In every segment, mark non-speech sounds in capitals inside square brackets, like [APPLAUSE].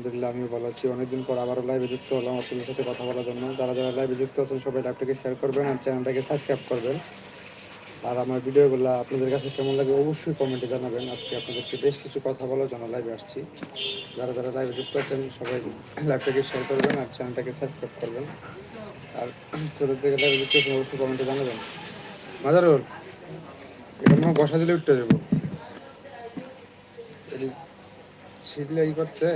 আলহামদুলিল্লাহ আমি ভালো আছি। অনেকদিন পর আবারও লাইভে যুক্ত হলাম আপনাদের সাথে কথা বলার জন্য। যারা যারা লাইভে যুক্ত আছেন, সবাই লাইভটাকে শেয়ার করবেন আর চ্যানেলটাকে সাবস্ক্রাইব করবেন। আর আমার ভিডিওগুলো আপনাদের কাছে কেমন লাগে অবশ্যই কমেন্টে জানাবেন। আজকে আপনাদেরকে বেশ কিছু কথা বলার জন্য লাইভে আসছি। যারা যারা লাইভে যুক্ত আছেন, সবাই লাইভটাকে শেয়ার করবেন আর চ্যানেলটাকে সাবস্ক্রাইব করবেন। আর তোদের থেকে লাইভে যুক্ত আছেন, অবশ্যই কমেন্টে জানাবেন। মাজারুল এটা মনে বসা দিলে উঠতে দেবো। ছিটলে ই করছে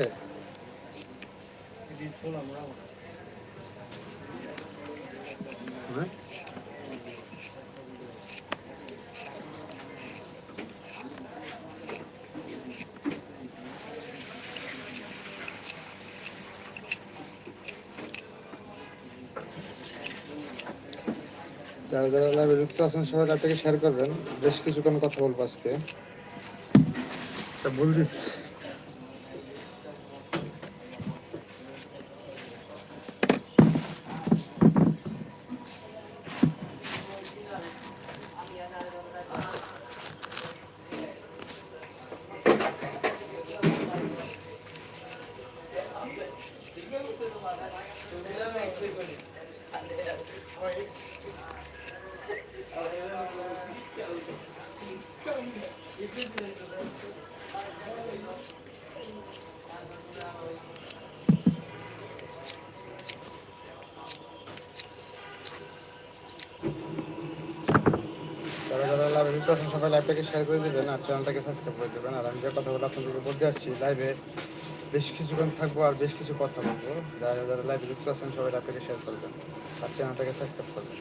যারা যারা লাইভে যুক্ত আছেন, সবাই লাইভটাকে শেয়ার করবেন। বেশ কিছুক্ষণ কথা বলব আজকে। তা বল যুক্ত আছেন সবাই লাইভটাকে শেয়ার করে দেবেন আর চ্যানেলটাকে সাবস্ক্রাইব করে দেবেন। আর আমি যে কথাগুলো আপনাদেরকে বলতে আসছি লাইভে বেশ কিছুক্ষণ থাকব আর বেশ কিছু কথা বলব। যারা যারা লাইভে যুক্ত আছেন, সবাই লাইভটাকে শেয়ার করবেন আর চ্যানেলটাকে সাবস্ক্রাইব করবেন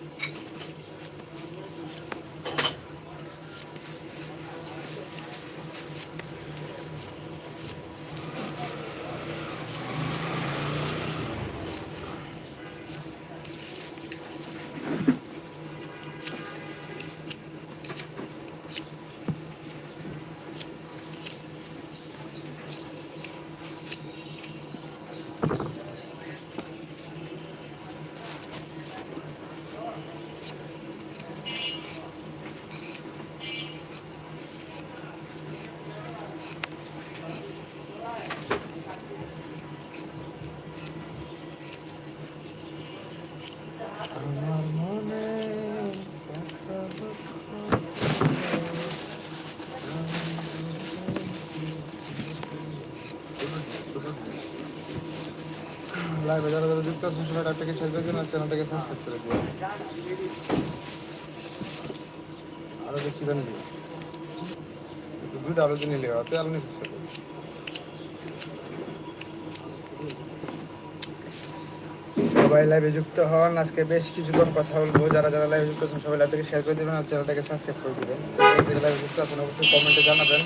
আমার মনে লাইভে যারা যারা যুক্ত আছেন সবাই করে দিন আর চ্যানেলটাকে সাবস্ক্রাইব করে দিন। আরও আলো নিলে অত আলো নিচ্ছে সবাই লাইভে যুক্ত হন, আজকে বেশ কিছুক্ষণ কথা বলব। যারা যারা লাইভে যুক্ত আছেন সবাই লাইভটাকে শেয়ার করে দেবেন আর চ্যানেলটাকে সাবস্ক্রাইব করে দেবেন। লাইভে যুক্ত আছেন অবশ্যই কমেন্টে জানাবেন।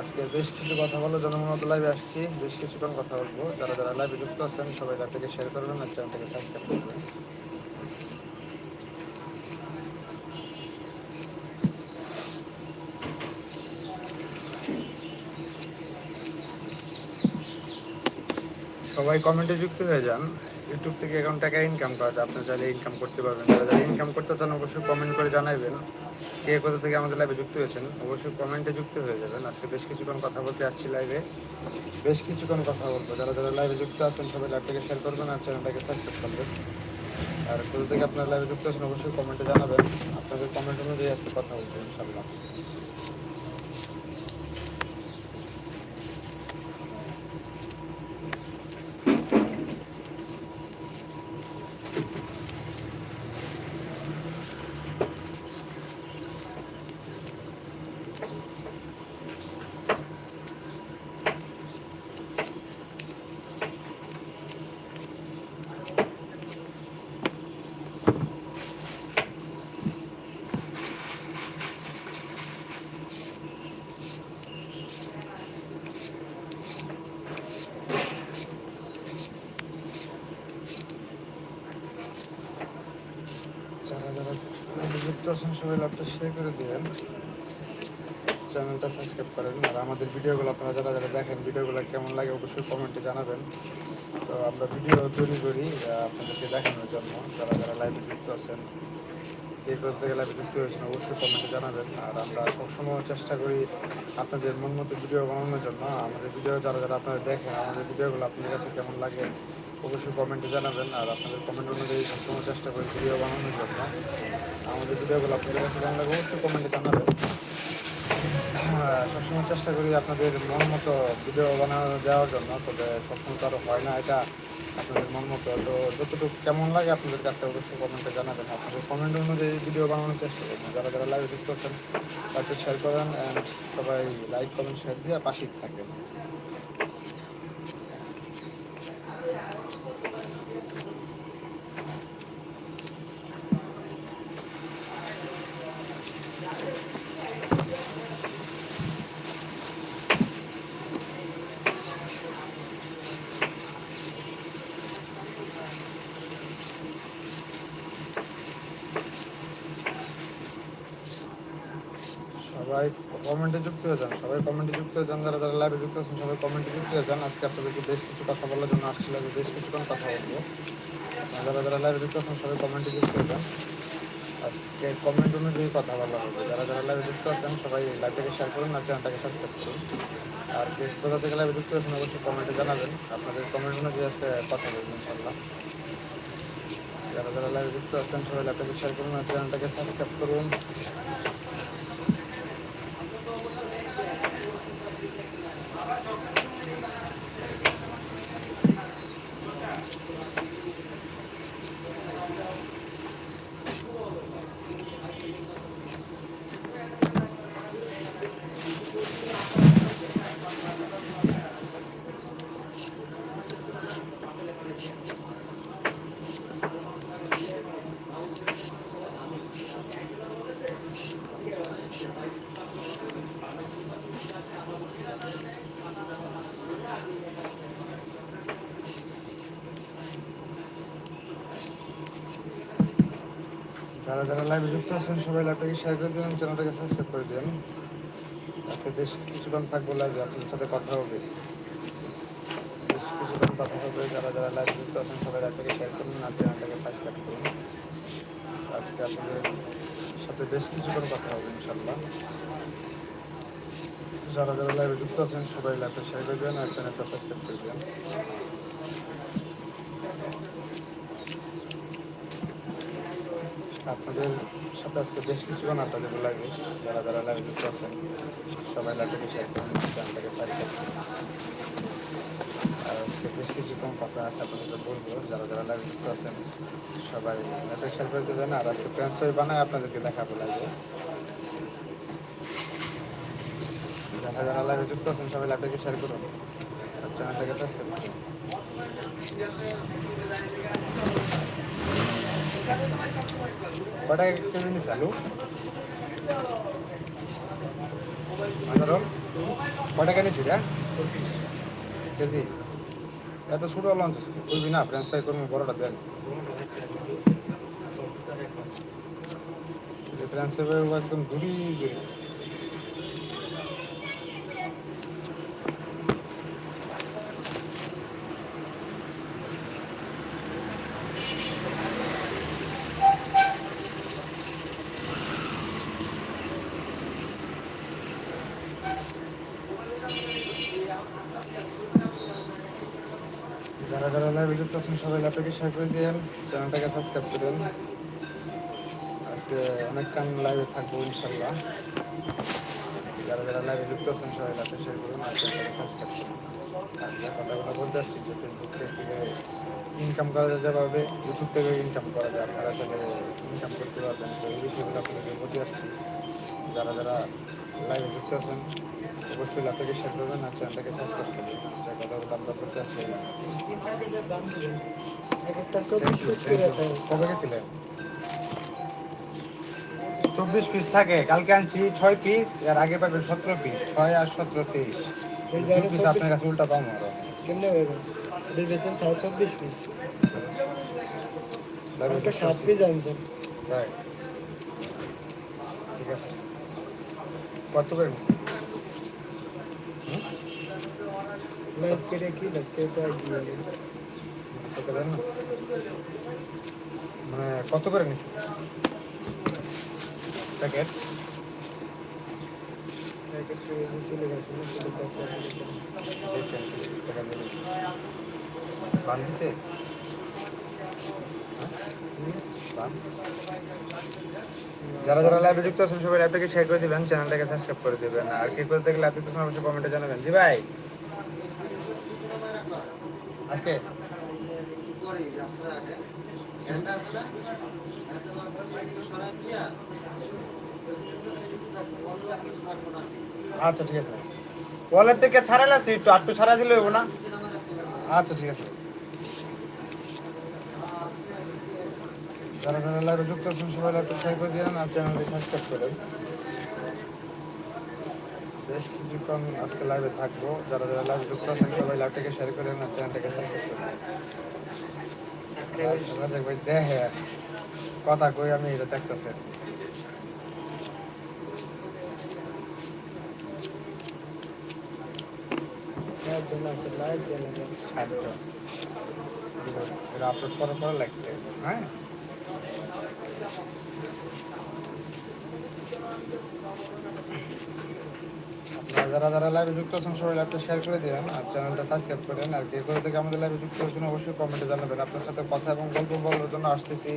আজকে বেশ কিছু কথা বলো জনমত লাইভে আসছি। বেশ কিছুক্ষণ কথা বলব। যারা যারা লাইভে যুক্ত আছেন সবাই লাইভটাকে শেয়ার করবেন আর চ্যানেলটাকে সাবস্ক্রাইব করবেন। সবাই কমেন্টে যুক্ত হয়ে যান। ইউটিউব থেকে এখন টাকা ইনকাম করা যায়। আপনি চাইলে ইনকাম করতে পারবেন। যারা ইনকাম করতে চান, অবশ্যই কমেন্ট করে জানাবেন কে কোথা থেকে আমাদের লাইভে যুক্ত হয়েছেন, অবশ্যই কমেন্টে যুক্ত হয়ে যাবেন। আজকে বেশ কিছুক্ষণ কথা বলতে আসছি লাইভে বেশ কিছুক্ষণ কথা বলব। যারা যারা লাইভে যুক্ত আছেন, সবাই লাইভটাকে শেয়ার করবেন আর চ্যানেলটাকে সাবস্ক্রাইব করবেন। আর কোথা থেকে আপনার লাইভে যুক্ত আছেন, অবশ্যই কমেন্টে জানাবেন। আপনাদের কমেন্ট অনুযায়ী আজকে কথা বলব ইনশাল্লাহ যারা যারা লাইভে যুক্ত সবাই লাইভটা শেয়ার করে দেবেন। চ্যানেলটা সাবস্ক্রাইব করেন, আর আমাদের ভিডিওগুলো আপনারা যারা যারা দেখেন, ভিডিওগুলো কেমন লাগে অবশ্যই কমেন্টে জানাবেন। তো আমরা ভিডিও তৈরি করি আপনাদেরকে দেখানোর জন্য। যারা যারা লাইভে যুক্ত আছেন কে করতে গেলে যুক্ত হয়েছেন, অবশ্যই কমেন্টে জানাবেন। আর আমরা সবসময় চেষ্টা করি আপনাদের মন মতো ভিডিও বানানোর জন্য। আমাদের ভিডিও যারা যারা আপনারা দেখেন, আমাদের ভিডিওগুলো আপনাদের কাছে কেমন লাগে অবশ্যই কমেন্টে জানাবেন আর আপনাদের কমেন্ট অনুযায়ী সবসময় চেষ্টা করি ভিডিও বানানোর জন্য। আমাদের ভিডিওগুলো আপনাদের কাছে লাগে অবশ্যই কমেন্টে জানাবেন। সবসময় চেষ্টা করি আপনাদের মন মতো ভিডিও বানানো দেওয়ার জন্য, তবে সবসময় তো আরও হয় না এটা আপনাদের মন মতো। তো যতটুকু কেমন লাগে আপনাদের কাছে অবশ্যই কমেন্টে জানাবেন। আপনাদের কমেন্ট অনুযায়ী ভিডিও বানানোর চেষ্টা করবেন যারা যারা লাইভ পাচ্ছেন তাকে শেয়ার করেন অ্যান্ড সবাই লাইক কমেন্ট শেয়ার দিয়ে পাশেই থাকবেন সবাই কমেন্টে যুক্ত হয়ে যান। সবাই কমেন্টে যুক্ত হয়ে যান, যারা যারা লাইভে যুক্ত আছেন, সবাই কমেন্টে যুক্ত হয়ে যান। আজকে আপনাদেরকে বেশ কিছু কথা বলার জন্য আসছিল যে বেশ কিছুক্ষণ কথা বলব। যারা যারা লাইভে যুক্ত আছেন, সবাই কমেন্টে যুক্ত হয়ে যান। আজকে কমেন্ট অনুযায়ী কথা বলা হবে। যারা যারা লাইভে যুক্ত আছেন, সবাই লাইভটাকে শেয়ার করুন আর চ্যানেলটাকে সাবস্ক্রাইব করুন। আর কে কোথা থেকে লাইভে যুক্ত আছেন, অবশ্যই কমেন্টে জানাবেন। আপনাদের কমেন্ট অনুযায়ী আজকে কথা বলব ইনশাল্লাহ যারা যারা লাইভে যুক্ত আছেন, সবাই লাইভটাকে শেয়ার করুন আর চ্যানেলটাকে সাবস্ক্রাইব করুন। যারা যারা লাইভে যুক্ত আছেন, সবাই লাইভটাকে শেয়ার করে দিন চ্যানেলটাকে সাবস্ক্রাইব করে দিন। আজকে বেশ কিছুক্ষণ থাকব লাইভে আপনাদের সাথে কথা হবে। বেশ কিছুক্ষণ কথা হবে, যারা যারা লাইভে যুক্ত আছেন, সবাই লাইভটাকে শেয়ার করুন আর চ্যানেলটাকে সাবস্ক্রাইব করুন। আজকে আপনাদের সাথে বেশ কিছুক্ষণ কথা হবে ইনশাল্লাহ যারা যারা লাইভে যুক্ত আছেন, সবাই লাইভটা শেয়ার করে দেন আর চ্যানেলটা সাবস্ক্রাইব করে দেন। আপনাদের সাথে আজকে বেশ কিছুক্ষণ আড্ডা দেবো লাগে, যারা যারা লাইভে যুক্ত আছেন সবাই করুন চ্যানেলটাকে আর আজকে বেশ কিছুক্ষণ কথা আছে আপনাদের বলব, যারা যারা লাইভে যুক্ত আছেন, সবাই লাইভটা শেয়ার করে আর আজকে ট্রান্সফার বানায় আপনাদেরকে দেখাবো লাগে। যারা যারা লাইভে যুক্ত আছেন, সবাই লাইভটাকে শেয়ার করুন চ্যানেলটাকে সাবস্ক্রাইব করুন। কটা কেজি নিচ্ছে আলু ধরো কয় টাকা নিচ্ছি রে? কেজি। এত ছোট লঞ্চ করবি না? ফ্রেঞ্চ ফ্রাই করব বড়টা দেন। ফ্রেঞ্চ ফ্রাই একদম দূরি যারা যারা লাইভে যুক্ত আছেন সবাই ল্যাপটপকে শেয়ার করে দিন চ্যানেলটাকে সাবস্ক্রাইব করেন আজকে অনেক কান লাইভে থাকব ইনশাল্লাহ যারা যারা লাইভে যুক্ত আছেন, সবাই ল্যাপটপ শেয়ার করুন, আর চ্যানেলটাকে সাবস্ক্রাইব করুন। আর যে কথাগুলো বলতে আসছি, যে ফেসবুক পেজ থেকে ইনকাম করা যায় যেভাবে ইউটিউব থেকে ইনকাম করা যায়। আপনারা আসলে ইনকাম করতে পারবেন। তো এই বিষয়গুলো আপনাদেরকে বলতে আসছি। যারা যারা লাইভে যুক্ত আছেন অবশ্যই ল্যাপটপকে শেয়ার করবেন আর চ্যানেলটাকে সাবস্ক্রাইব করবেন যে কথাগুলো আমরা করতে আসছি। চব্বিশ পিস কবে গেছিলেন চব্বিশ পিস থাকে কালকে আনছি ছয় পিস আর আগে পাবেন সতেরো পিস ছয় আর সতেরো তেইশ এই পিস আপনার কাছে উল্টা কেমনে বেতন চব্বিশ পিস সাত। পিস আনছেন ঠিক আছে। কত করে লাইভ মানে কত করে নিচ্ছি প্যাকেট যারা যারা লাইভে যুক্ত আছেন, সবাই লাইভটাকে শেয়ার করে দিবেন চ্যানেলটাকে সাবস্ক্রাইব করে দিবেন। আর কি করতে গেলে আপনি তো অবশ্যই কমেন্টে জানাবেন। জি ভাই। আজকে? আচ্ছা ঠিক আছে। ওয়ালের থেকে ছাড়ালে আছে, একটু আটটু ছাড়া দিলে না? আচ্ছা ঠিক আছে। যারা যারা লাইভে যুক্ত সবাই করে দিন আর চ্যানেলটি সাবস্ক্রাইব বেশ কিছুক্ষণ আজকে লাইভে থাকব। যারা যারা লাইভে যুক্ত আছেন, সবাই লাইভটাকে শেয়ার করে আর চ্যানেলটাকে সাবস্ক্রাইব ভাই দেখে কথা কই, আমি এটা দেখতেছি। এটা আপলোড করার হ্যাঁ? যারা যারা লাইভে যুক্ত আছেন, সবাই লাইভটা শেয়ার করে দিন আর চ্যানেলটা সাবস্ক্রাইব করেন। আর কে করে থেকে আমাদের লাইভে যুক্ত হয়েছেন, অবশ্যই কমেন্টে জানাবেন। আপনার সাথে কথা এবং গল্প বলার জন্য আসতেছি।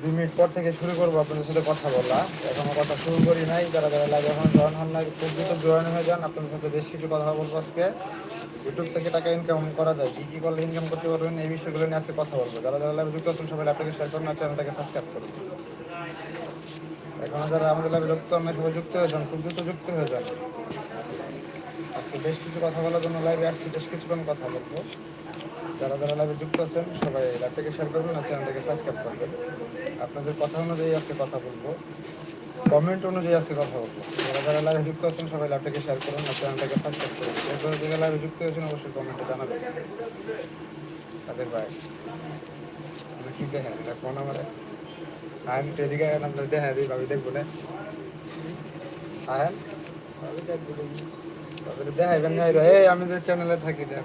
দুই মিনিট পর থেকে শুরু করব আপনাদের সাথে কথা বলা। এখনও কথা শুরু করি নাই। যারা যারা লাইভে এখন জয়েন হন নাই, খুব দ্রুত জয়েন হয়ে যান। আপনাদের সাথে বেশ কিছু কথা বলব আজকে। ইউটিউব থেকে টাকা ইনকাম করা যায়। কী কী করলে ইনকাম করতে পারবেন, এই বিষয়গুলো নিয়ে আজকে কথা বলব। যারা যারা লাইভে যুক্ত আছেন, সবাই লাইভটাকে শেয়ার করুন আর চ্যানেলটাকে সাবস্ক্রাইব করুন। এখন যারা আমাদের লাইভে যুক্ত আমরা সবাই যুক্ত হয়ে যান। খুব দ্রুত যুক্ত হয়ে যান। আজকে বেশ কিছু কথা বলার জন্য লাইভে আসছি, বেশ কিছুক্ষণ কথা বলব। যারা যারা লাইভে যুক্ত আছেন, সবাই লাইভটাকে শেয়ার করবেন আর চ্যানেলটাকে সাবস্ক্রাইব করবেন। আপনাদের কথা অনুযায়ী আজকে কথা বলব। কমেন্ট অনুযায়ী আজকে কথা বলব। যারা যারা লাইভে যুক্ত আছেন, সবাই লাইভটাকে শেয়ার করুন আর চ্যানেলটাকে সাবস্ক্রাইব করুন। এরপরে যারা লাইভে যুক্ত হয়েছেন, অবশ্যই কমেন্টে জানাবেন। তাদের ভাই আপনি কি দেখেন এটা ফোন আমার। আমি তো এদিকে আপনার দেখা দিই ভাবি দেখব না। আয়েন? আমি দেখব। দেখাইবেন না এই আমি যে চ্যানেলে থাকি, দেখ।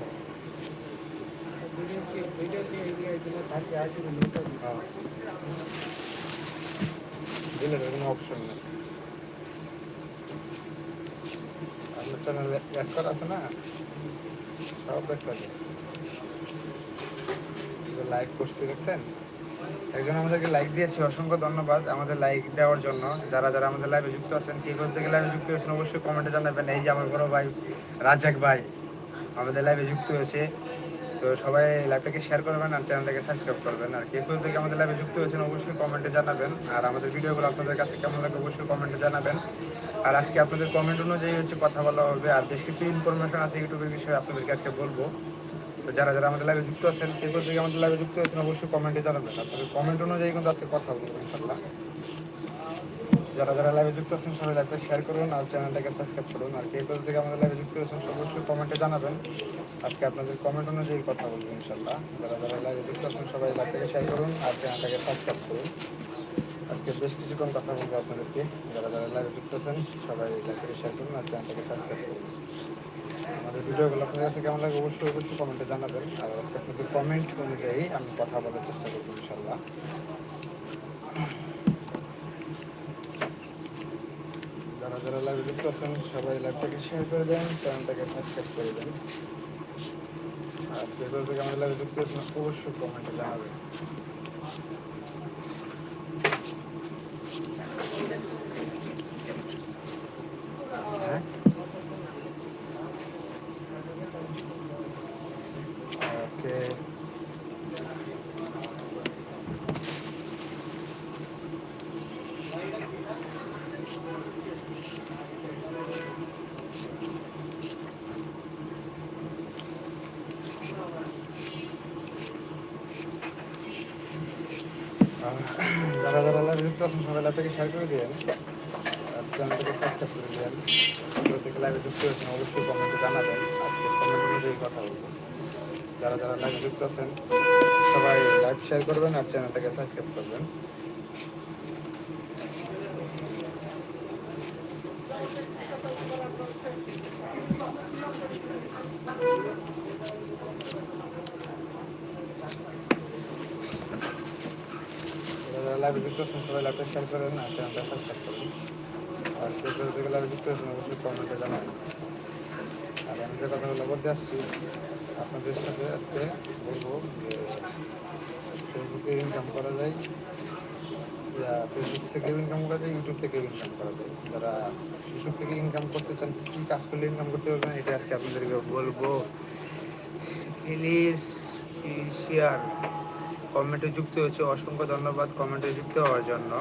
কোনো অপশন নেই। আপনার চ্যানেলে করা আছে না? সব হবে লাইক করতে দেখছেন? একজন আমাদেরকে লাইক দিয়েছে, অসংখ্য ধন্যবাদ আমাদের লাইক দেওয়ার জন্য। যারা যারা আমাদের লাইভে যুক্ত আছেন, কি করতে গেলে লাইভে যুক্ত হয়েছেন অবশ্যই কমেন্টে জানাবেন। এই যে আমার বড় ভাই রাজাক ভাই আমাদের লাইভে যুক্ত হয়েছে। তো সবাই লাইভটাকে শেয়ার করবেন আর চ্যানেলটাকে সাবস্ক্রাইব করবেন। আর কে কোথা থেকে আমাদের লাইভে যুক্ত হয়েছেন অবশ্যই কমেন্টে জানাবেন। আর আমাদের ভিডিওগুলো আপনাদের কাছে কেমন লাগে অবশ্যই কমেন্টে জানাবেন। আর আজকে আপনাদের কমেন্ট অনুযায়ী হচ্ছে কথা বলা হবে। আর বেশ কিছু ইনফরমেশন আছে ইউটিউবের বিষয়ে আপনাদেরকে আজকে বলব। তো যারা যারা আমাদের লাইভে যুক্ত আছেন কোথা থেকে আমাদের লাইভে যুক্ত হয়েছেন অবশ্যই কমেন্টে জানাবেন। আপনাদের কমেন্ট অনুযায়ী কিন্তু আজকে কথা বলব ইনশাল্লাহ যারা যারা লাইভে যুক্ত আছেন, সবাই লাইভটা শেয়ার করুন আর চ্যানেলটাকে সাবস্ক্রাইব করুন। আর কে কোথা থেকে আমাদের লাইভে যুক্ত হয়েছেন, অবশ্যই কমেন্টে জানাবেন। আজকে আপনাদের কমেন্ট অনুযায়ী কথা বলব ইনশাল্লাহ যারা যারা লাইভে যুক্ত আছেন, সবাই লাইভটাকে শেয়ার করুন আর চ্যানেলটাকে সাবস্ক্রাইব করুন। আজকে বেশ কিছুক্ষণ কথা বলব আপনাদেরকে। যারা যারা লাইভে যুক্ত আছেন, সবাই লাইভটাকে শেয়ার করুন আর চ্যানেলটাকে সাবস্ক্রাইব করুন। আমাদের ভিডিওগুলো আপনাদের কাছে কেমন লাগে অবশ্যই অবশ্যই কমেন্টে জানাবেন। আর আজকে আপনাদের কমেন্ট অনুযায়ী আমি কথা বলার চেষ্টা করব ইনশাল্লাহ যারা যারা লাইভে যুক্ত আছেন, সবাই লাইভটাকে শেয়ার করে দেন চ্যানেলটাকে সাবস্ক্রাইব করে দেন। আর যেগুলো থেকে আমাদের লাইভে যুক্ত আছেন, অবশ্যই কমেন্টে জানাবেন। যারা যারা লাইভ যুক্ত আছেন, সবাই লাইভটাকে শেয়ার করে দিয়ে আর চ্যানেলটাকে সাবস্ক্রাইব করে দিয়ে কোথা থেকে লাইভে যুক্ত হয়েছেন অবশ্যই কমেন্টে জানাবেন। আজকে কমেন্ট অনুযায়ী কথা বলব। যারা যারা লাইভে যুক্ত আছেন, সবাই লাইভ শেয়ার করবেন আর চ্যানেলটাকে সাবস্ক্রাইব করবেন যারা যারা লাইভে যুক্ত আছেন সবাই লাইভটা শেয়ার করেন আর চ্যানেলটা সাবস্ক্রাইব করুন আর কেউ কেউ থেকে লাইভে যুক্ত আছেন অবশ্যই কমেন্টে জানাবেন আর আমি যে কথাগুলো বলতে আসছি, আপনাদের সাথে আজকে বলব যে ফেসবুকে ইনকাম করা যায় ফেসবুক থেকে ইনকাম করা যায় ইউটিউব থেকে ইনকাম করা যায়। যারা ইউটিউব থেকে ইনকাম করতে চান, কী কাজ করলে ইনকাম করতে পারবেন, এটা আজকে আপনাদেরকে বলব। প্লিজ শেয়ার কমেন্টে যুক্ত হচ্ছে অসংখ্য ধন্যবাদ কমেন্টে যুক্ত হওয়ার জন্য।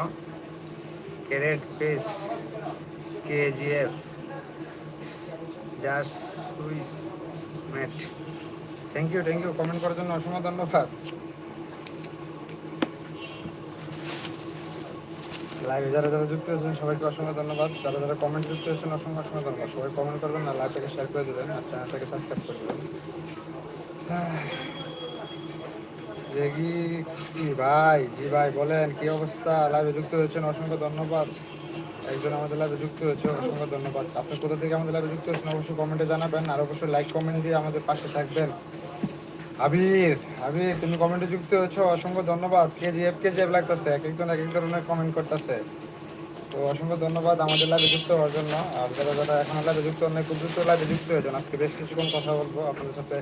ক্যারেট পেস কেজিএফ, জাস্ট সুইস mat. Thank you thank you comment করার জন্য অসংখ্য ধন্যবাদ। লাইভে যারা যারা যুক্ত হয়েছেন, সবাইকে অসংখ্য ধন্যবাদ। যারা যারা কমেন্ট যুক্ত হয়েছেন, অসংখ্য অসংখ্য ধন্যবাদ। সবাই কমেন্ট করবেন না লাইভটাকে শেয়ার করে দেবেন আর চ্যানেলটাকে সাবস্ক্রাইব করে দেবেন। কি কি ভাই, জি ভাই, বলেন, কি অবস্থা? লাইভে যুক্ত হয়েছেন, অসংখ্য ধন্যবাদ। একজন আমাদের লাইভে যুক্ত হয়েছে, অসংখ্য ধন্যবাদ। আপনি কোথা থেকে আমাদের লাইভে যুক্ত হয়েছেন, অবশ্যই কমেন্টে জানাবেন, আর অবশ্যই লাইক কমেন্ট দিয়ে আমাদের পাশে থাকবেন। আবির আবির, তুমি কমেন্টে যুক্ত হয়েছো, অসংখ্য ধন্যবাদ। কেজিএফ কেজিএফ লাগতেছে? এক একজন, এক এক ধরনের কমেন্ট করতেছে। তো অসংখ্য ধন্যবাদ আমাদের লাইভে যুক্ত হওয়ার জন্য। আর যারা যারা এখন লাইভে যুক্ত খুব দ্রুত লাইভে যুক্ত হয়েছেন আজকে বেশ কিছুক্ষণ কথা বলব আপনাদের সাথে।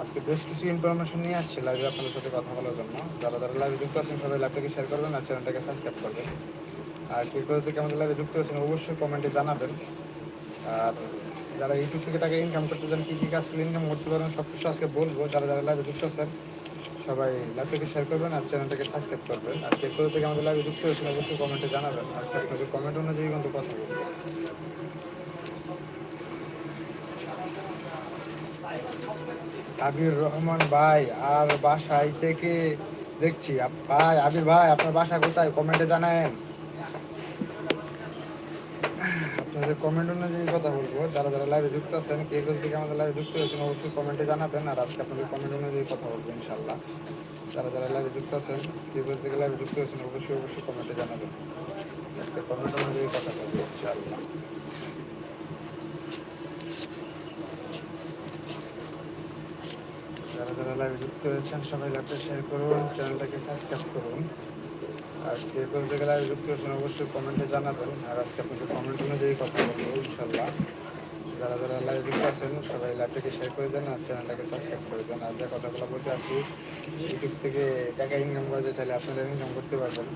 আজকে বেশ কিছু ইনফরমেশন নিয়ে আসছি লাইভে আপনাদের সাথে কথা বলার জন্য। যারা যারা লাইভে যুক্ত আছেন, সবাই লাইভটাকে শেয়ার করবেন আর চ্যানেলটাকে সাবস্ক্রাইব করবেন। আর কে কোথা থেকে আমাদের লাইভে যুক্ত আছেন, অবশ্যই কমেন্টে জানাবেন। আর যারা ইউটিউব থেকে টাকা ইনকাম করতে চান, কী কী কাজ করলে ইনকাম করতে পারেন সব কিছু আজকে বলব। যারা যারা লাইভে যুক্ত আছেন, সবাই লাইভটাকে শেয়ার করবেন আর চ্যানেলটাকে সাবস্ক্রাইব করবেন। আর কে কোথা থেকে আমাদের লাইভে যুক্ত হয়েছেন অবশ্যই কমেন্টে জানাবেন। আজকে আপনাদের কমেন্ট অনুযায়ী কিন্তু কথা বলব। আবির রহমান ভাই, আর বাসায় থেকে দেখছি। ভাই, আবির ভাই, আপনার বাসা কোথায়? কমেন্টে জানায়েন। আপনাদের কমেন্ট অনুযায়ী কথা বলব। যারা যারা লাইভে যুক্ত আছেন, কে কোথা থেকে আমাদের লাইভে যুক্ত হয়েছেন, অবশ্যই কমেন্টে জানাবেন, আর আজকে আপনাদের কমেন্ট অনুযায়ী কথা বলব ইনশাল্লাহ যারা যারা লাইভে যুক্ত আছেন, কে কোথা থেকে লাইভে যুক্ত হয়েছেন, অবশ্যই অবশ্যই কমেন্টে জানাবেন। আজকে কমেন্ট অনুযায়ী কথা বলব ইনশাল্লাহ যারা যারা লাইভে যুক্ত হয়েছেন সবাই লাইভটা শেয়ার করুন চ্যানেলটাকে সাবস্ক্রাইব করুন। আর কে কোন থেকে লাইভে যুক্ত হয়েছেন, অবশ্যই কমেন্টে জানাবেন। আর আজকে আপনাদের কমেন্ট অনুযায়ী কথা বলব ইনশাল্লাহ যারা যারা লাইভে যুক্ত আছেন, সবাই লাইভটাকে শেয়ার করে দেন আর চ্যানেলটাকে সাবস্ক্রাইব করে দেন। আর যে কথাগুলো বলতে আসি ইউটিউব থেকে টাকা ইনকাম করা যায় চাইলে আপনারা ইনকাম করতে পারবেন।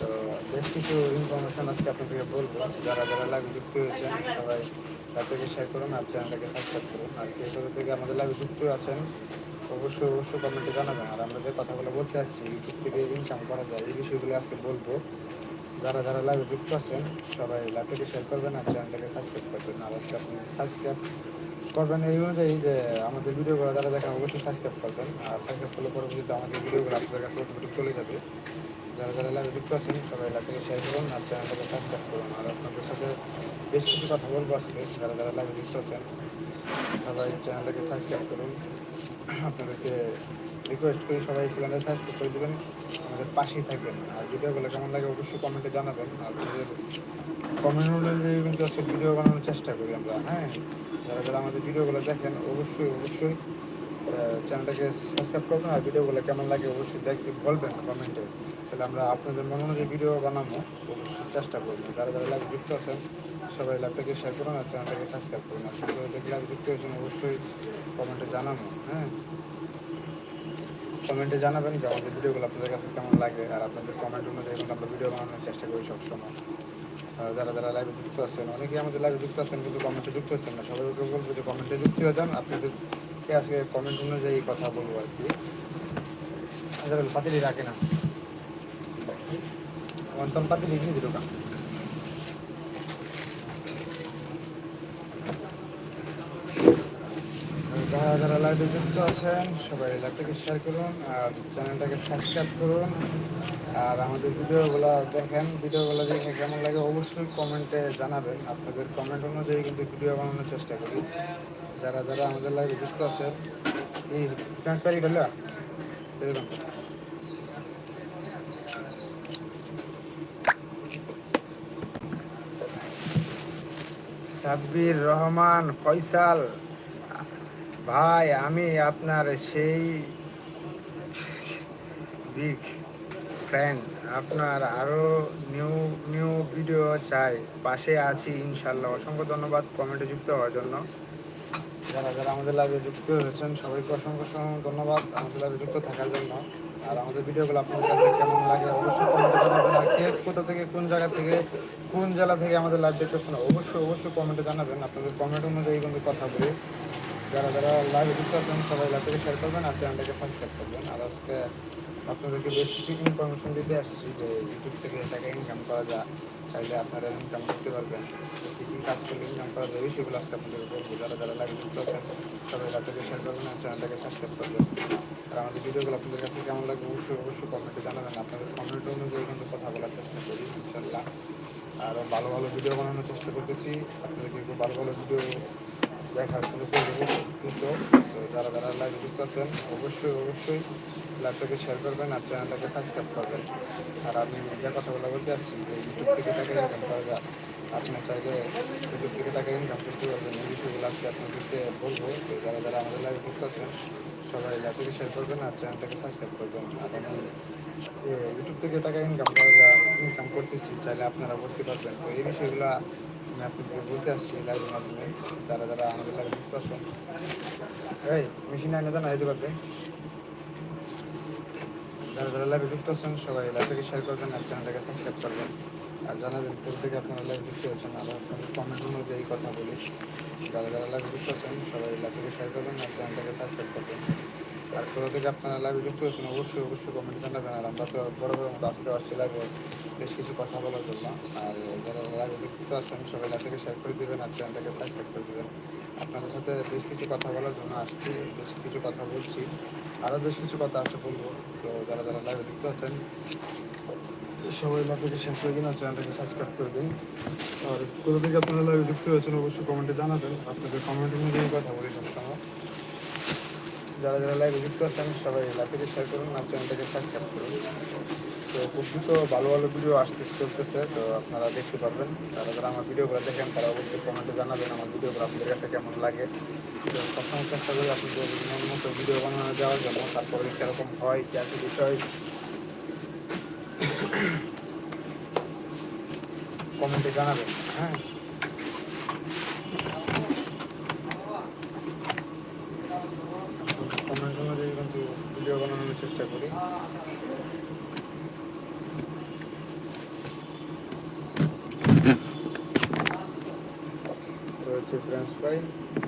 তো বেশ কিছু ইনফরমেশন আজকে আপনাদেরকে বলব। যারা যারা লাইভে যুক্ত হয়েছেন, সবাই লাইভটাকে শেয়ার করুন আর চ্যানেলটাকে সাবস্ক্রাইব করুন। আর কে থেকে আমাদের লাইভে যুক্ত আছেন অবশ্যই অবশ্যই কমেন্টে জানাবেন। আর আমরা যে কথাগুলো বলতে আসছি ইউটিউব থেকে ইনকাম করা যায় এই বিষয়গুলো আজকে বলব। যারা যারা লাইভে যুক্ত আছেন, সবাই লাইভটাকে শেয়ার করবেন আর চ্যানেলটাকে সাবস্ক্রাইব করবেন আর আজকে আপনি সাবস্ক্রাইব করবেন এই অনুযায়ী যে আমাদের ভিডিওগুলো যারা দেখেন, অবশ্যই সাবস্ক্রাইব করবেন। আর সাবস্ক্রাইব করলে পরবর্তীতে আমাদের ভিডিওগুলো আপনাদের কাছে অটোমেটিক চলে যাবে। যারা যারা লাইভে যুক্ত আছেন, সবাই লাইভটাকে শেয়ার করুন আর চ্যানেলটাকে সাবস্ক্রাইব করুন। আর আপনাদের সাথে বেশ কিছু কথা বলব আজকে। যারা যারা লাইভে যুক্ত আছেন, সবাই চ্যানেলটাকে সাবস্ক্রাইব করুন। আপনাদেরকে রিকোয়েস্ট করি সবাই চ্যানেলটা সাবস্ক্রাইব করে দেবেন, আমাদের পাশেই থাকবেন। আর ভিডিওগুলো কেমন লাগে অবশ্যই কমেন্টে জানাবেন। আপনাদের কমেন্ট অনুযায়ী কিন্তু ভিডিও বানানোর চেষ্টা করি আমরা হ্যাঁ? যারা যারা আমাদের ভিডিওগুলো দেখেন, অবশ্যই অবশ্যই চ্যানেলটাকে সাবস্ক্রাইব করবেন আর ভিডিওগুলো কেমন লাগে অবশ্যই দেখতে বলবেন কমেন্টে। তাহলে আমরা আপনাদের মন অনুযায়ী ভিডিও বানাবো চেষ্টা করব। যারা যারা লাইভ যুক্ত আছেন, সবাই লাইভটাকে শেয়ার করুন আর চ্যানেলটাকে সাবস্ক্রাইব করুন। আর ভিডিওটাকে লাইভ যুক্ত হয়েছেন অবশ্যই কমেন্টে জানাব হ্যাঁ? কমেন্টে জানাবেন যে আমাদের ভিডিওগুলো আপনাদের কাছে কেমন লাগে আর আপনাদের কমেন্ট অনুযায়ী আমরা ভিডিও বানানোর চেষ্টা করি সবসময়। যারা যারা লাইভে যুক্ত আছেন, অনেকেই আমাদের লাইভে যুক্ত আছেন কিন্তু কমেন্টে যুক্ত হচ্ছেন না। সবাইকে বলব যে কমেন্টে যুক্ত হয়ে যান। আপনাদেরকে আজকে কমেন্ট অনুযায়ী কথা বলব আর কি। আচ্ছা পাতিলি রাখে না। অন্তম পাতিলি নিয়ে দিল কাম যারা লাইভে যুক্ত আছেন, সবাই লাইভটাকে শেয়ার করুন আর চ্যানেলটাকে সাবস্ক্রাইব করুন। আর আমাদের ভিডিওগুলো দেখেন, ভিডিওগুলো দেখে কেমন লাগে অবশ্যই কমেন্টে জানাবেন। আপনাদের কমেন্ট অনুযায়ী কিন্তু ভিডিও বানানোর চেষ্টা করি। যারা যারা আমাদের লাইভে যুক্ত আছে, এই ট্রান্সফারি হলো এরকম সাব্বির রহমান ফয়সাল, ভাই, আমি আপনার সেই বিগ ফ্রেন্ড আপনার আরও নিউ নিউ ভিডিও চাই। পাশে আছি, ইনশাল্লাহ। অসংখ্য ধন্যবাদ। কমেন্টে যুক্ত হওয়ার জন্য। যারা যারা আমাদের লাইভে যুক্ত হয়েছেন, সবাইকে অসংখ্য অসংখ্য ধন্যবাদ আমাদের লাইভে যুক্ত থাকার জন্য। আর আমাদের ভিডিওগুলো আপনাদের কাছে কেমন লাগে অবশ্যই কমেন্টে জানাবেন আর কে কোথা থেকে, কোন জায়গা থেকে, কোন জেলা থেকে আমাদের লাইভ দেখতেছেন অবশ্যই অবশ্যই কমেন্টে জানাবেন। আপনাদের কমেন্ট অনুযায়ী কিন্তু কথা বলি। যারা যারা লাইভে যুক্ত আছেন, সবাই লাইভটাকে শেয়ার করবেন আর চ্যানেলটাকে সাবস্ক্রাইব করবেন। আর আজকে আপনাদেরকে বেশ কিছু ইনফরমেশন দিতে আসছি যে ইউটিউব থেকে টাকা ইনকাম করা যায় চাইলে আপনারা ইনকাম করতে পারবেন। কী কী কাজ করলে ইনকাম করা যাবে সেগুলো আজকে আপনাদের বলব। যারা যারা লাইভে যুক্ত আছেন, সবাই লাইভটাকে শেয়ার করবেন আর চ্যানেলটাকে সাবস্ক্রাইব করবেন। আর আমাদের ভিডিওগুলো আপনাদের কাছে কেমন লাগবে অবশ্যই অবশ্যই কমেন্টে জানাবেন। আপনাদের কমেন্ট অনুযায়ী কিন্তু কথা বলার চেষ্টা করি ইনশাল্লাহ আরও ভালো ভালো ভিডিও বানানোর চেষ্টা করতেছি। আপনাদেরকে ভালো ভালো ভিডিও দেখার সুযোগ করে দ্রুত তো যারা যারা লাইভে আছেন অবশ্যই অবশ্যই লাইভটাকে শেয়ার করবেন আর চ্যানেলটাকে সাবস্ক্রাইব করবেন। আর আমি যে কথাগুলো বলতে আসছি, যে ইউটিউব থেকে টাকা ইনকাম করা যায় আপনার চাইলে ইউটিউব থেকে টাকা ইনকাম করতে পারবেন। বিষয়গুলো আজকে আপনাদেরকে বলব। তো যারা যারা আমাদের লাইভে আছেন সবাই লাইভটাকে শেয়ার করবেন আর চ্যানেলটাকে সাবস্ক্রাইব করবেন। আর আমি ইউটিউব থেকে টাকা ইনকাম করা ইনকাম করতেছি, চাইলে আপনারা করতে পারবেন। তো এই বিষয়গুলো আমি আপনাদের বলতে আসছি লাইভের মাধ্যমে, যারা যারা আমাদের লাইভে যুক্ত আছেন, এই মেশিন আইনে দেন আইতে পারবে যারা যারা লাইভে যুক্ত আছেন, সবাই লাইভটাকে শেয়ার করবেন আর চ্যানেলটাকে সাবস্ক্রাইব করবেন। আর জানাবেন থেকে আপনারা লাইভে যুক্ত হচ্ছেন আর আপনাদের কমেন্ট অনুযায়ী কথা বলি। যারা যারা লাইভে যুক্ত আছেন, সবাই লাইভটাকে শেয়ার করবেন আর চ্যানেলটাকে সাবস্ক্রাইব করবেন। আর কোথা থেকে আপনারা লাইভে যুক্ত হচ্ছেন অবশ্যই অবশ্যই কমেন্ট জানাবেন। আর আমরা তো বড় বড় মতো আজকে আসছি লাইভে বেশ কিছু কথা বলার জন্য। আর যারা লাইভে যুক্ত আছেন, সবাই লাইভটাকে শেয়ার করে দেবেন আর চ্যানেলটাকে সাবস্ক্রাইব করে দেবেন। আপনাদের সাথে বেশ কিছু কথা বলার জন্য আসছি, বেশ কিছু কথা বলছি। আরও বেশ কিছু কথা আছে বলব। তো যারা যারা লাইভে যুক্ত আছেন, সবাই লাইভটাকে শেয়ার করে দিন আর চ্যানেলটাকে সাবস্ক্রাইব করে দিন। আর কোথা থেকে আপনারা লাইভে যুক্ত হয়েছেন, অবশ্যই কমেন্টে জানাবেন। আপনাদের কমেন্ট অনুযায়ী কথা বলি সবসময়। যারা যারা লাইভে যুক্ত আছেন, সবাই লাইভটাকে শেয়ার করুন আর চ্যানেলটাকে সাবস্ক্রাইব করুন। তো খুব দ্রুত ভালো ভালো ভিডিও আসতে চলতেছে, তো আপনারা দেখতে পারবেন। যারা যারা আমার ভিডিওগুলো দেখেন, তারা অবশ্যই কমেন্টে জানাবেন আমার ভিডিওগুলো আপনাদের কাছে কেমন লাগে। তো সবসময় চেষ্টা করি আপনাদের মতো ভিডিও বানানো যাওয়ার জন্য, তারপরে কীরকম হয়, কী আছে বিষয়। [COUGHS] কমেন্টে জানাবেন হ্যাঁ কমেন্ট অনুযায়ী কিন্তু ভিডিও বানানোর চেষ্টা রয়েছে ফ্রেঞ্চ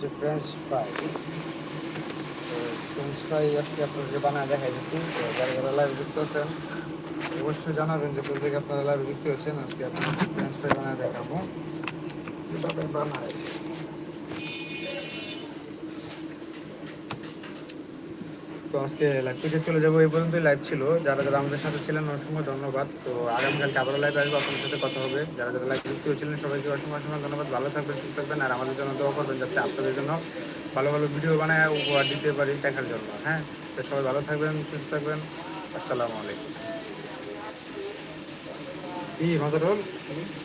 যে ফ্রেঞ্চ ফ্রাই তো ফ্রেঞ্চ ফ্রাই আজকে আপনাদেরকে বানায় দেখাই দিচ্ছি তো যারা যারা লাইভ যুক্ত আছেন, অবশ্যই জানাবেন যে কোথা থেকে আপনারা লাইভ যুক্ত হচ্ছেন আজকে আপনাদের ফ্রেঞ্চ ফ্রাই বানায় দেখাবো। কীভাবে বানায়? তো আজকে লাইভ থেকে চলে যাব এই পর্যন্তই লাইভ ছিল। যারা যারা আমাদের সাথে ছিলেন, অসংখ্য ধন্যবাদ। তো আগামীকালকে আবারও লাইভ আসব, আপনাদের সাথে কথা হবে। যারা যারা লাইভ যুক্ত ছিলেন, সবাইকে অসংখ্য অসংখ্য ধন্যবাদ। ভালো থাকবেন, সুস্থ থাকবেন, আর আমাদের জন্য দোয়া করবেন যাতে আপনাদের জন্য ভালো ভালো ভিডিও বানায়, উপহার দিতে পারি দেখার জন্য। হ্যাঁ? তো সবাই ভালো থাকবেন, সুস্থ থাকবেন। আসসালামু আলাইকুম। কি মাদার